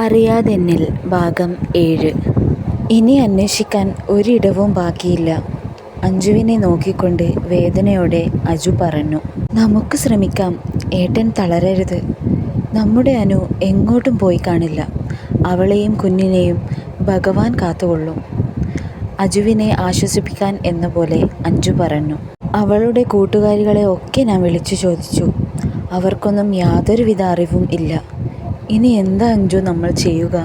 അറിയാതെന്നിൽ ഭാഗം ഏഴ്. ഇനി അന്വേഷിക്കാൻ ഒരിടവും ബാക്കിയില്ല. അഞ്ജുവിനെ നോക്കിക്കൊണ്ട് വേദനയോടെ അജു പറഞ്ഞു നമുക്ക് ശ്രമിക്കാം. ഏട്ടൻ തളരരുത്. നമ്മുടെ അനു എങ്ങോട്ടും പോയി കാണില്ല. അവളെയും കുഞ്ഞിനെയും ഭഗവാൻ കാത്തുകൊള്ളും. അജുവിനെ ആശ്വസിപ്പിക്കാൻ എന്ന പോലെ അഞ്ജു പറഞ്ഞു അവളുടെ കൂട്ടുകാരികളെ ഒക്കെ ഞാൻ വിളിച്ചു ചോദിച്ചു. അവർക്കൊന്നും യാതൊരുവിധ അറിവും ഇല്ല. ഇനി എന്താ അഞ്ജു നമ്മൾ ചെയ്യുക?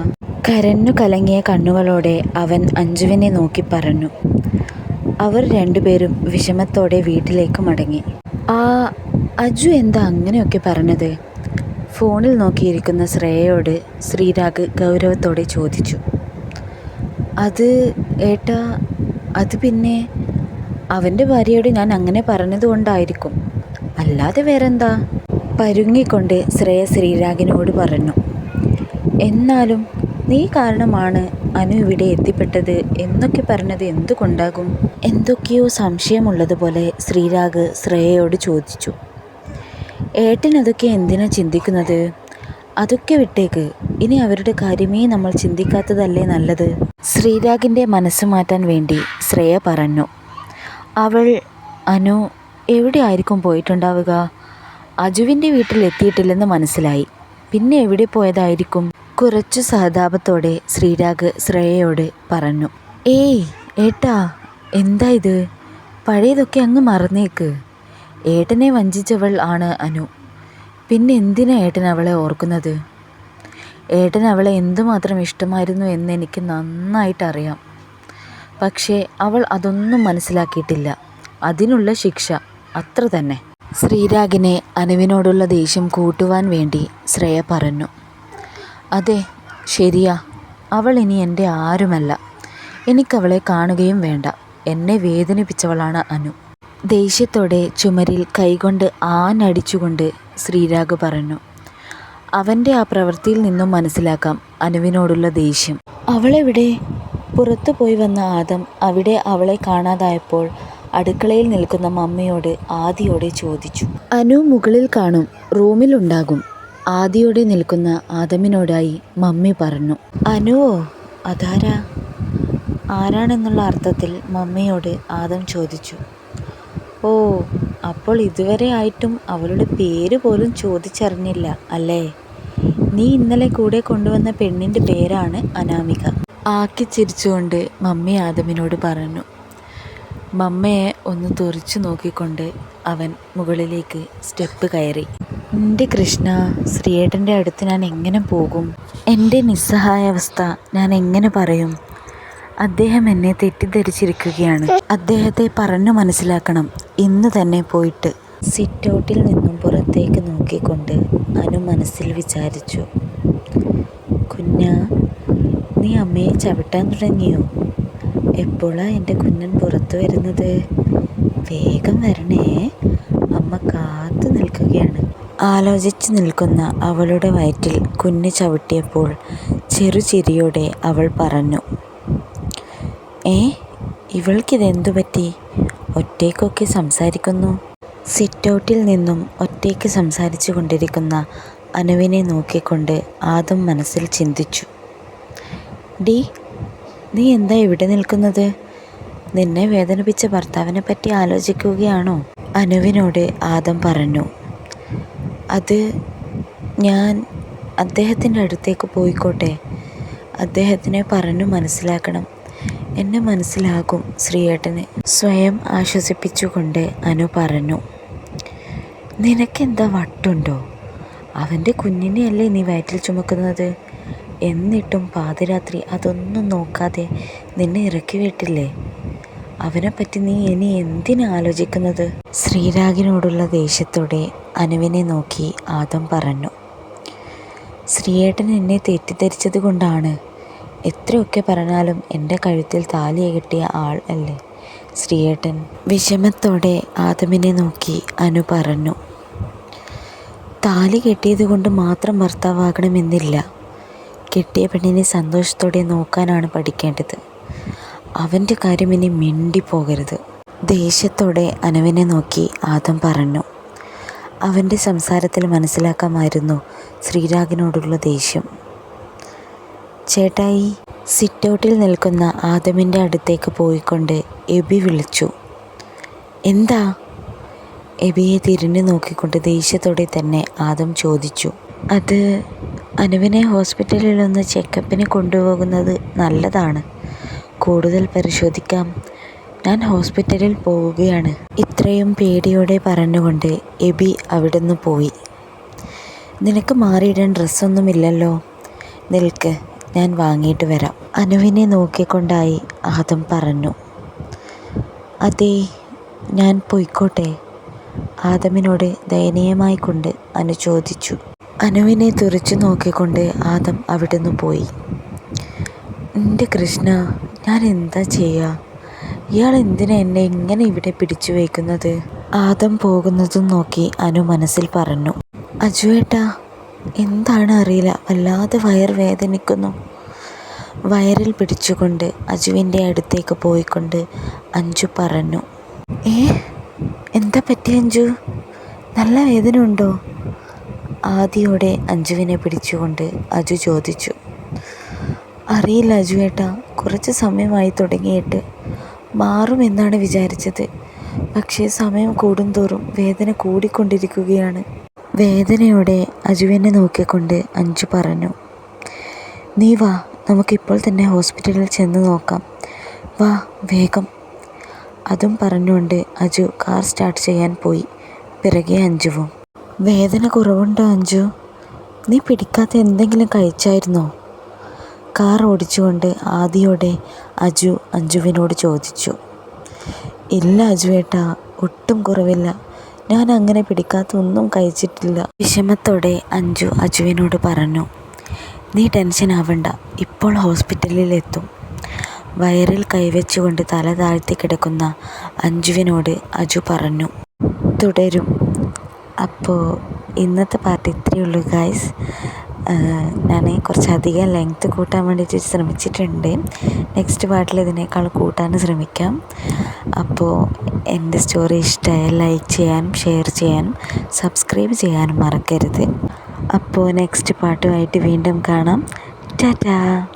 കരഞ്ഞു കലങ്ങിയ കണ്ണുകളോടെ അവൻ അഞ്ജുവിനെ നോക്കി പറഞ്ഞു. അവർ രണ്ടുപേരും വിഷമത്തോടെ വീട്ടിലേക്ക് മടങ്ങി. ആ അജു എന്താ അങ്ങനെയൊക്കെ പറഞ്ഞത്? ഫോണിൽ നോക്കിയിരിക്കുന്ന ശ്രേയയോട് ശ്രീരാഗ് ഗൗരവത്തോടെ ചോദിച്ചു. അത് ഏട്ടാ അത് പിന്നെ അവന്റെ ഭാര്യയോട് ഞാൻ അങ്ങനെ പറഞ്ഞതുകൊണ്ടായിരിക്കും. അല്ലാതെ വേറെന്താ? പരുങ്ങിക്കൊണ്ട് ശ്രേയ ശ്രീരാഗിനോട് പറഞ്ഞു എന്നാലും നീ കാരണമാണ് അനു ഇവിടെ എത്തിപ്പെട്ടത് എന്നൊക്കെ പറഞ്ഞത് എന്തുകൊണ്ടാകും? എന്തൊക്കെയോ സംശയമുള്ളതുപോലെ ശ്രീരാഗ് ശ്രേയയോട് ചോദിച്ചു ഏട്ടൻ അതൊക്കെ എന്തിനാ ചിന്തിക്കുന്നത്? അതൊക്കെ വിട്ടേക്ക്. ഇനി അവരുടെ കാര്യമേ നമ്മൾ ചിന്തിക്കാത്തതല്ലേ നല്ലത്? ശ്രീരാഗിന്റെ മനസ്സ് മാറ്റാൻ വേണ്ടി ശ്രേയ പറഞ്ഞു അവൾ അനു എവിടെയായിരിക്കും പോയിട്ടുണ്ടാവുക? അജുവിന്റെ വീട്ടിലെത്തിയിട്ടില്ലെന്ന് മനസ്സിലായി. പിന്നെ എവിടെ പോയതായിരിക്കും? കുറച്ചു സഹതാപത്തോടെ ശ്രീരാഗ് ശ്രേയയോട് പറഞ്ഞു. ഏയ് ഏട്ടാ എന്താ ഇത്? പഴയതൊക്കെ അങ്ങ് മറന്നേക്ക്. ഏട്ടനെ വഞ്ചിച്ചവൾ ആണ് അനു. പിന്നെ എന്തിനാ ഏട്ടൻ അവളെ ഓർക്കുന്നത്? ഏട്ടൻ അവളെ എന്തുമാത്രം ഇഷ്ടമായിരുന്നു എന്ന് എനിക്ക് നന്നായിട്ടറിയാം. പക്ഷേ അവൾ അതൊന്നും മനസ്സിലാക്കിയിട്ടില്ല. അതിനുള്ള ശിക്ഷ അത്ര തന്നെ. ശ്രീരാഗിനെ അനുവിനോടുള്ള ദേഷ്യം കൂട്ടുവാൻ വേണ്ടി ശ്രേയ പറഞ്ഞു. അതെ ശരിയാ. അവൾ ഇനി എന്റെ ആരുമല്ല. എനിക്കവളെ കാണുകയും വേണ്ട. എന്നെ വേദനിപ്പിച്ചവളാണ് അനു. ദേഷ്യത്തോടെ ചുമരിൽ കൈകൊണ്ട് ആനടിച്ചുകൊണ്ട് ശ്രീരാഗ് പറഞ്ഞു. അവന്റെ ആ പ്രവൃത്തിയിൽ നിന്നും മനസ്സിലാക്കാം അനുവിനോടുള്ള ദേഷ്യം. അവളെവിടെ? പുറത്തു പോയി വന്ന ആദം അവിടെ അവളെ കാണാതായപ്പോൾ അടുക്കളയിൽ നിൽക്കുന്ന മമ്മയോട് ആദിയോടെ ചോദിച്ചു. അനു മുകളിൽ കാണും റൂമിലുണ്ടാകും. ആദിയോടെ നിൽക്കുന്ന ആദമിനോടായി മമ്മി പറഞ്ഞു. അനുവോ അതാരാ? ആരാണെന്നുള്ള അർത്ഥത്തിൽ മമ്മിയോട് ആദം ചോദിച്ചു. ഓ അപ്പോൾ ഇതുവരെ ആയിട്ടും അവളുടെ പേര് പോലും ചോദിച്ചറിഞ്ഞില്ല അല്ലേ? നീ ഇന്നലെ കൂടെ കൊണ്ടുവന്ന പെണ്ണിന്റെ പേരാണ് അനാമിക. ആക്കി ചിരിച്ചുകൊണ്ട് മമ്മി ആദമിനോട് പറഞ്ഞു. മമ്മയെ ഒന്ന് തുറിച്ചു നോക്കിക്കൊണ്ട് അവൻ മുകളിലേക്ക് സ്റ്റെപ്പ് കയറി. എന്റെ കൃഷ്ണ ശ്രീയേട്ടന്റെ അടുത്ത് ഞാൻ എങ്ങനെ പോകും? എന്റെ നിസ്സഹായാവസ്ഥ ഞാൻ എങ്ങനെ പറയും? അദ്ദേഹം എന്നെ തെറ്റിദ്ധരിച്ചിരിക്കുകയാണ്. അദ്ദേഹത്തെ പറഞ്ഞു മനസ്സിലാക്കണം. ഇന്ന് തന്നെ പോയിട്ട്. സിറ്റൗട്ടിൽ നിന്നും പുറത്തേക്ക് നോക്കിക്കൊണ്ട് അനു മനസ്സിൽ വിചാരിച്ചു. കുഞ്ഞ നീ അമ്മയെ ചവിട്ടാൻ തുടങ്ങിയോ? എപ്പോഴാ എന്റെ കുഞ്ഞൻ പുറത്തു വരുന്നത്? വേഗം വരണേ. അമ്മ കാത്തു നിൽക്കുകയാണ്. ആലോചിച്ചു നിൽക്കുന്ന അവളുടെ വയറ്റിൽ കുഞ്ഞ് ചവിട്ടിയപ്പോൾ ചെറുചിരിയോടെ അവൾ പറഞ്ഞു ഏ ഇവൾക്കിതെന്തു പറ്റി? ഒറ്റയ്ക്കൊക്കെ സംസാരിക്കുന്നു. സിറ്റൗട്ടിൽ നിന്നും ഒറ്റയ്ക്ക് സംസാരിച്ചു കൊണ്ടിരിക്കുന്ന അനുവിനെ നോക്കിക്കൊണ്ട് ആദം മനസ്സിൽ ചിന്തിച്ചു ഡി നീ എന്താ ഇവിടെ നിൽക്കുന്നത്? നിന്നെ വേദനിപ്പിച്ച ഭർത്താവിനെ പറ്റി ആലോചിക്കുകയാണോ? അനുവിനോട് ആദം പറഞ്ഞു. അത് ഞാൻ അദ്ദേഹത്തിന്റെ അടുത്തേക്ക് പോയിക്കോട്ടെ. അദ്ദേഹത്തിനെ പറഞ്ഞു മനസ്സിലാക്കണം. എന്നെ മനസ്സിലാകും ശ്രീയേട്ടന്. സ്വയം ആശ്വസിപ്പിച്ചുകൊണ്ട് അനു പറഞ്ഞു. നിനക്കെന്താ വട്ടുണ്ടോ? അവന്റെ കുഞ്ഞിനെയല്ലേ നീ വയറ്റിൽ ചുമക്കുന്നത്? എന്നിട്ടും പാതിരാത്രി അതൊന്നും നോക്കാതെ നിന്നെ ഇറക്കി വിട്ടില്ലേ? അവനെപ്പറ്റി നീ ഇനി എന്തിനാ ആലോചിക്കുന്നത്? ശ്രീരാഗിനോടുള്ള ദേഷ്യത്തോടെ അനുവിനെ നോക്കി ആദം പറഞ്ഞു. ശ്രീയേട്ടൻ എന്നെ തെറ്റിദ്ധരിച്ചത് കൊണ്ടാണ്. എത്രയൊക്കെ പറഞ്ഞാലും എന്റെ കഴുത്തിൽ താലി കെട്ടിയ ആൾ അല്ലേ? ശ്രീയേട്ടൻ വിഷമത്തോടെ ആദമിനെ നോക്കി അനു പറഞ്ഞു. താലി കെട്ടിയത് കൊണ്ട് മാത്രം ഭർത്താവാകണമെന്നില്ല. കെട്ടിയ പെണ്ണിനെ സന്തോഷത്തോടെ നോക്കാനാണ് പഠിക്കേണ്ടത്. അവന്റെ കാര്യം ഇനി മിണ്ടിപ്പോകരുത് ദേഷ്യത്തോടെ അനുവിനെ നോക്കി ആദം പറഞ്ഞു. അവന്റെ സംസാരത്തിൽ മനസ്സിലാക്കാമായിരുന്നു ശ്രീരാഗിനോടുള്ള ദേഷ്യം. ചേട്ടായി സിറ്റൗട്ടിൽ നിൽക്കുന്ന ആദമിന്റെ അടുത്തേക്ക് പോയിക്കൊണ്ട് എബി വിളിച്ചു. എന്താ? എബിയെ തിരിഞ്ഞു നോക്കിക്കൊണ്ട് ദേഷ്യത്തോടെ തന്നെ ആദം ചോദിച്ചു. അത് അനുവിനെ ഹോസ്പിറ്റലിൽ ഒന്ന് ചെക്കപ്പിന് കൊണ്ടുപോകുന്നത് നല്ലതാണ്. കൂടുതൽ പരിശോധിക്കാം. ഞാൻ ഹോസ്പിറ്റലിൽ പോവുകയാണ്. ഇത്രയും പേടിയോടെ പറഞ്ഞുകൊണ്ട് എബി അവിടുന്ന് പോയി. നിനക്ക് മാറിയിടാൻ ഡ്രസ്സൊന്നുമില്ലല്ലോ. നിൽക്ക് ഞാൻ വാങ്ങിയിട്ട് വരാം. അനുവിനെ നോക്കിക്കൊണ്ടായി ആദം പറഞ്ഞു. അതെ ഞാൻ പൊയ്ക്കോട്ടെ. ആദമിനോട് ദയനീയമായി കൊണ്ട് അനു ചോദിച്ചു. അനുവിനെ തുറച്ചു നോക്കിക്കൊണ്ട് ആദം അവിടുന്ന് പോയി. എന്റെ കൃഷ്ണ ഞാൻ എന്താ ചെയ്യുക ഇയാൾ എന്തിനാ എന്നെ ഇങ്ങനെ ഇവിടെ പിടിച്ചു വയ്ക്കുന്നത് ആദം പോകുന്നതും നോക്കി അനു മനസ്സിൽ പറഞ്ഞു. അജുവേട്ടാ എന്താണ് അറിയില്ല വല്ലാതെ വയർ വേദനിക്കുന്നു. വയറിൽ പിടിച്ചുകൊണ്ട് അജുവിന്റെ അടുത്തേക്ക് പോയിക്കൊണ്ട് അഞ്ജു പറഞ്ഞു. ഏ എന്താ പറ്റി അഞ്ജു നല്ല വേദന ഉണ്ടോ ആദിയോടെ അഞ്ജുവിനെ പിടിച്ചുകൊണ്ട് അജു ചോദിച്ചു അറിയില്ല അജു ഏട്ടാ കുറച്ച് സമയമായി തുടങ്ങിയിട്ട് മാറുമെന്നാണ് വിചാരിച്ചത്. പക്ഷേ സമയം കൂടുന്തോറും വേദന കൂടിക്കൊണ്ടിരിക്കുകയാണ്. വേദനയോടെ അജുവിനെ നോക്കിക്കൊണ്ട് അഞ്ചു പറഞ്ഞു നീ വാ നമുക്കിപ്പോൾ തന്നെ ഹോസ്പിറ്റലിൽ ചെന്ന് നോക്കാം. വാ വേഗം. അതും പറഞ്ഞുകൊണ്ട് അജു കാർ സ്റ്റാർട്ട് ചെയ്യാൻ പോയി പിറകെ അഞ്ജുവും. വേദന കുറവുണ്ടോ അഞ്ജു? നീ പിടിക്കാത്ത എന്തെങ്കിലും കഴിച്ചായിരുന്നോ? കാർ ഓടിച്ചുകൊണ്ട് ആദിയോടെ അജു അഞ്ജുവിനോട് ചോദിച്ചു. ഇല്ല അജു ഏട്ടാ ഒട്ടും കുറവില്ല. ഞാൻ അങ്ങനെ പിടിക്കാത്ത ഒന്നും കഴിച്ചിട്ടില്ല. വിഷമത്തോടെ അഞ്ജു അജുവിനോട് പറഞ്ഞു നീ ടെൻഷൻ ആവണ്ട ഇപ്പോൾ ഹോസ്പിറ്റലിൽ എത്തും വയറിൽ കൈവച്ചുകൊണ്ട് തല താഴ്ത്തി കിടക്കുന്ന അഞ്ജുവിനോട് അജു പറഞ്ഞു തുടരും. അപ്പോൾ ഇന്നത്തെ പാർട്ട് ഇത്രയേ ഉള്ളൂ ഗായ്സ് ഞാൻ കുറച്ചധികം ലെങ്ത്ത് കൂട്ടാൻ വേണ്ടിയിട്ട് ശ്രമിച്ചിട്ടുണ്ട്. നെക്സ്റ്റ് പാർട്ടിൽ ഇതിനേക്കാൾ കൂട്ടാൻ ശ്രമിക്കാം. അപ്പോൾ എന്റെ സ്റ്റോറി ഇഷ്ടമായ ലൈക്ക് ചെയ്യാനും ഷെയർ ചെയ്യാനും സബ്സ്ക്രൈബ് ചെയ്യാനും മറക്കരുത്. അപ്പോൾ നെക്സ്റ്റ് പാട്ടുമായിട്ട് വീണ്ടും കാണാം. ടാറ്റാ!